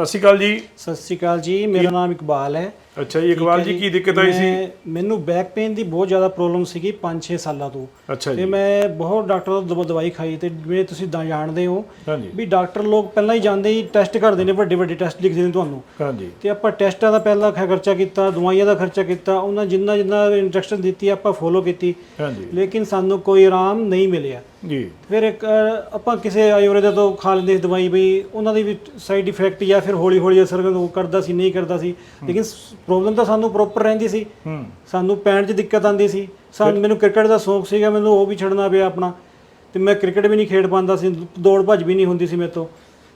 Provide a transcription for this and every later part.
ਸਤਿ ਸ਼੍ਰੀ ਅਕਾਲ ਜੀ। ਸਤਿ ਸ਼੍ਰੀ ਅਕਾਲ ਜੀ ਮੇਰਾ ਨਾਮ ਇਕਬਾਲ ਹੈ। ਅੱਛਾ ਜੀ ਇਕਬਾਲ ਜੀ ਕੀ ਦਿੱਕਤ ਆਈ ਸੀ? ਮੈਂ- ਮੈਨੂੰ ਬੈਕ ਪੇਨ ਦੀ ਬਹੁਤ ਜ਼ਿਆਦਾ ਪ੍ਰੋਬਲਮ ਸੀਗੀ 5-6 ਸਾਲਾਂ ਤੋਂ। ਅੱਛਾ ਤੇ ਜੀ। ਮੈਂ ਬਹੁਤ ਡਾਕਟਰ ਤੋਂ ਦਵਾ- ਦਵਾਈ ਖਾਈ ਤੇ ਜਿਵੇਂ ਤੁਸੀਂ ਦਾ ਜਾਣਦੇ ਹੋ ਹਾਂਜੀ। ਵੀ ਡਾਕਟਰ ਲੋਕ ਪਹਿਲਾਂ ਹੀ ਜਾਂਦੇ ਹੀ ਟੈਸਟ ਕਰਦੇ ਨੇ ਵੱਡੇ ਵੱਡੇ ਟੈਸਟ ਲਿਖਦੇ ਨੇ ਤੁਹਾਨੂੰ। ਹਾਂਜੀ। ਤੇ ਆਪਾਂ ਟੈਸਟਾਂ ਦਾ ਪਹਿਲਾਂ ਖ- ਖਰਚਾ ਕੀਤਾ ਦਵਾਈਆਂ ਦਾ ਖਰਚਾ ਕੀਤਾ ਉਹਨਾਂ ਜਿੰਨਾ ਜਿੰਨਾ ਇੰਸਟਰਕਸ਼ਨ ਦਿੱਤੀ ਆਪਾਂ ਫੋਲੋ ਕੀਤੀ। ਹਾਂਜੀ। ਲੇਕਿਨ ਸਾਨੂੰ ਕੋਈ ਆਰਾਮ ਨਹੀਂ ਮਿਲਿਆ। ਜੀ। ਫਿਰ ਇੱਕ ਅ, ਆਪਾਂ ਕਿਸੇ ਆਯੁਰਵੇਦ ਤੋਂ ਖਾ ਲੈਂਦੇ ਸੀ ਦਵਾਈ ਵੀ ਉਹਨਾਂ ਦੀ ਵੀ ਸਾਈਡ ਇਫੈਕਟ ਜਾਂ ਫਿਰ ਹੌਲੀ ਹੌਲੀ ਅਸਰ ਉਹ ਕਰਦਾ ਸੀ ਨਹੀਂ ਕਰਦਾ ਸੀ। ਲੇਕਿਨ ਪ੍ਰੋਬਲਮ ਤਾਂ ਸਾਨੂੰ ਪ੍ਰੋਪਰ ਰਹਿੰਦੀ ਸੀ। ਸਾਨੂੰ ਪੈਣ 'ਚ ਦਿੱਕਤ ਆਉਂਦੀ ਸੀ। ਸਾਨੂੰ ਮੈਨੂੰ ਕ੍ਰਿਕਟ ਦਾ ਸ਼ੌਂਕ ਸੀਗਾ ਮੈਨੂੰ ਉਹ ਵੀ ਛੱਡਣਾ ਪਿਆ ਆਪਣਾ। ਤੇ ਮੈਂ ਕ੍ਰਿਕਟ ਵੀ ਨਹੀਂ ਖੇਡ ਪਾਉਂਦਾ ਸੀ ਦੌੜ ਭੱਜ ਵੀ ਨਹੀਂ ਹੁੰਦੀ ਸੀ ਮੇਰੇ ਤੋਂ।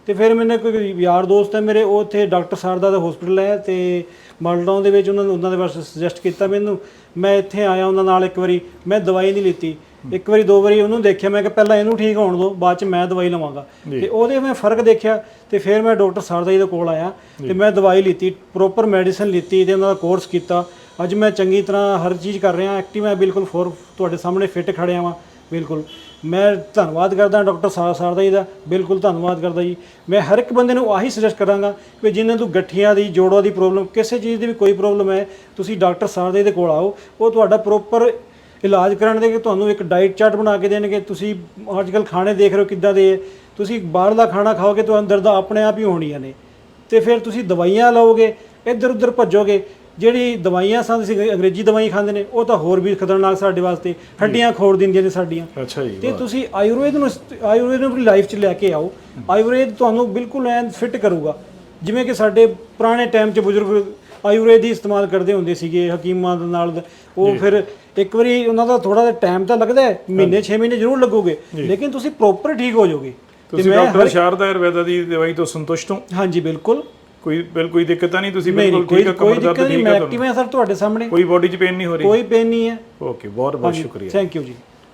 ਤੇ ਫਿਰ ਮੈਨੇ ਕੋਈ ਯਾਰ ਦੋਸਤ ਹੈ ਮੇਰੇ ਉਹ ਉੱਥੇ ਡਾਕਟਰ ਸਰਦਾ ਦਾ ਹਸਪੀਟਲ ਹੈ ਤੇ ਮਾਲਟਾਊਨ ਦੇ ਵਿੱਚ ਉਹਨਾਂ ਨੇ ਉਹਨਾਂ ਦੇ ਵਾਸਤੇ ਸੁਜੈਸਟ ਕੀਤਾ ਮੈਨੂੰ। ਮੈਂ ਇੱਥੇ ਆਇਆ ਉਹਨਾਂ ਨਾਲ ਇੱਕ ਵਾਰੀ ਮੈਂ ਦਵਾਈ ਨਹੀਂ ਲਿੱਤੀ। ਇੱਕ ਵਾਰੀ ਦੋ ਵਾਰੀ ਉਹਨੂੰ ਦੇਖਿਆ ਮੈਂ ਕਿ ਪਹਿਲਾਂ ਇਹਨੂੰ ਠੀਕ ਹੋਣ ਦਿਓ ਬਾਅਦ ਚ ਮੈਂ ਦਵਾਈ ਲਵਾਂਗਾ। ਤੇ ਉਹਦੇ ਮੈਂ ਫ਼ਰਕ ਦੇਖਿਆ ਤੇ ਫਿਰ ਮੈਂ ਡਾਕਟਰ ਸਰਦਾ ਜੀ ਦੇ ਕੋਲ ਆਇਆ ਤੇ ਮੈਂ ਦਵਾਈ ਲਿੱਤੀ ਪ੍ਰੋਪਰ ਮੈਡੀਸਨ ਲਿੱਤੀ ਤੇ ਉਹਨਾਂ ਦਾ ਕੋਰਸ ਕੀਤਾ। ਅੱਜ ਮੈਂ ਚੰਗੀ ਤਰ੍ਹਾਂ ਹਰ ਚੀਜ਼ ਕਰ ਰਿਹਾ ਐਕਟਿਵ ਮੈਂ ਬਿਲਕੁਲ ਫੋਰ ਤੁਹਾਡੇ ਸਾਹਮਣੇ ਫਿੱਟ ਖੜਿਆ ਵਾਂ ਬਿਲਕੁਲ। ਮੈਂ ਧੰਨਵਾਦ ਕਰਦਾ ਡਾਕਟਰ ਸਰਦਾ ਜੀ ਦਾ ਬਿਲਕੁਲ ਧੰਨਵਾਦ ਕਰਦਾ ਜੀ। ਮੈਂ ਹਰ ਇੱਕ ਬੰਦੇ ਨੂੰ ਆਹੀ ਸੁਜੈਸਟ ਕਰਾਂਗਾ ਕਿ ਜਿਨ੍ਹਾਂ ਨੂੰ ਗੱਠੀਆਂ ਦੀ ਜੋੜਾਂ ਦੀ ਪ੍ਰੋਬਲਮ ਕਿਸੇ ਚੀਜ਼ ਦੀ ਵੀ ਕੋਈ ਪ੍ਰੋਬਲਮ ਹੈ ਤੁਸੀਂ ਡਾਕਟਰ ਸਰਦਾ ਜੀ ਦੇ ਕੋਲ ਆਓ ਉਹ ਤੁਹਾਡਾ ਪ੍ਰੋਪਰ ਇਲਾਜ ਕਰਨ ਦੇ ਤੁਹਾਨੂੰ ਇੱਕ ਡਾਈਟ ਚਾਰਟ ਬਣਾ ਕੇ ਦੇਣਗੇ। ਤੁਸੀਂ ਅੱਜ ਕੱਲ ਖਾਣੇ ਦੇਖ ਰਹੇ ਹੋ ਕਿੱਦਾਂ ਦੇ। ਤੁਸੀਂ ਬਾਹਰਲਾ ਖਾਣਾ ਖਾਓਗੇ ਤਾਂ ਅੰਦਰ ਦਾ ਆਪਣੇ ਆਪ ਹੀ ਹੋਣੀਆਂ ਨੇ। ਤੇ ਫਿਰ ਤੁਸੀਂ ਦਵਾਈਆਂ ਲਓਗੇ ਇੱਧਰ ਉੱਧਰ ਭੱਜੋਗੇ। ਜਿਹੜੀ ਦਵਾਈਆਂ ਸਾਨੂੰ ਅਸੀਂ ਅੰਗਰੇਜ਼ੀ ਦਵਾਈ ਖਾਂਦੇ ਨੇ ਉਹ ਤਾਂ ਹੋਰ ਵੀ ਖਤਰਨਾਕ ਸਾਡੇ ਵਾਸਤੇ। ਹੱਡੀਆਂ ਖੋੜ ਦਿੰਦੀਆਂ ਨੇ ਸਾਡੀਆਂ। ਅੱਛਾ ਜੀ ਤੇ ਤੁਸੀਂ ਆਯੁਰਵੇਦ ਨੂੰ ਆਯੁਰਵੇਦ ਨੂੰ ਆਪਣੀ ਲਾਈਫ 'ਚ ਲੈ ਕੇ ਆਓ। ਆਯੁਰਵੇਦ ਤੁਹਾਨੂੰ ਬਿਲਕੁਲ ਐਨ ਫਿੱਟ ਕਰੂਗਾ। ਜਿਵੇਂ ਕਿ ਸਾਡੇ ਪੁਰਾਣੇ ਟਾਈਮ 'ਚ ਬਜ਼ੁਰਗ ਆਯੁਰਵੇਦ ਹੀ ਇਸਤੇਮਾਲ ਕਰਦੇ ਹੁੰਦੇ ਸੀਗੇ ਹਕੀਮਾਂ ਦੇ ਨਾਲ। ਉਹ ਫਿਰ ਇੱਕ ਵਾਰੀ ਉਹਨਾਂ ਦਾ ਥੋੜਾ ਜਿਹਾ ਟਾਈਮ ਤਾਂ ਲੱਗਦਾ ਹੈ ਮਹੀਨੇ 6 ਮਹੀਨੇ ਜ਼ਰੂਰ ਲੱਗੋਗੇ। ਲੇਕਿਨ ਤੁਸੀਂ ਪ੍ਰੋਪਰ ਠੀਕ ਹੋ ਜਾਓਗੇ। ਤੁਸੀਂ ਮੈਂ ਡਾਕਟਰ ਸ਼ਾਰਦਾ ਆਯੁਰਵੇਦਾ ਦੀ ਦਵਾਈ ਤੋਂ ਸੰਤੁਸ਼ਟ ਹੋ? ਹਾਂਜੀ ਬਿਲਕੁਲ। ਕੋਈ ਬਿਲਕੁਲ ਕੋਈ ਦਿੱਕਤ ਤਾਂ ਨਹੀਂ ਤੁਸੀਂ ਬਿਲਕੁਲ ਠੀਕ ਹੈ ਕੋਈ ਕਮਰ ਦਰਦ ਦਿੱਕਤ ਨਹੀਂ ਠੀਕ ਮੈਂ ਹੈ ਐਕਟਿਵ ਹਾਂ ਸਰ ਤੁਹਾਡੇ ਸਾਹਮਣੇ? ਕੋਈ ਬਾਡੀ 'ਚ ਪੇਨ ਨਹੀਂ ਹੋ ਰਹੀ? ਕੋਈ ਪੇਨ ਨਹੀਂ ਹੈ। ਓਕੇ ਬਹੁਤ ਬਹੁਤ ਸ਼ੁਕਰੀਆ। ਥੈਂਕ ਯੂ ਜੀ।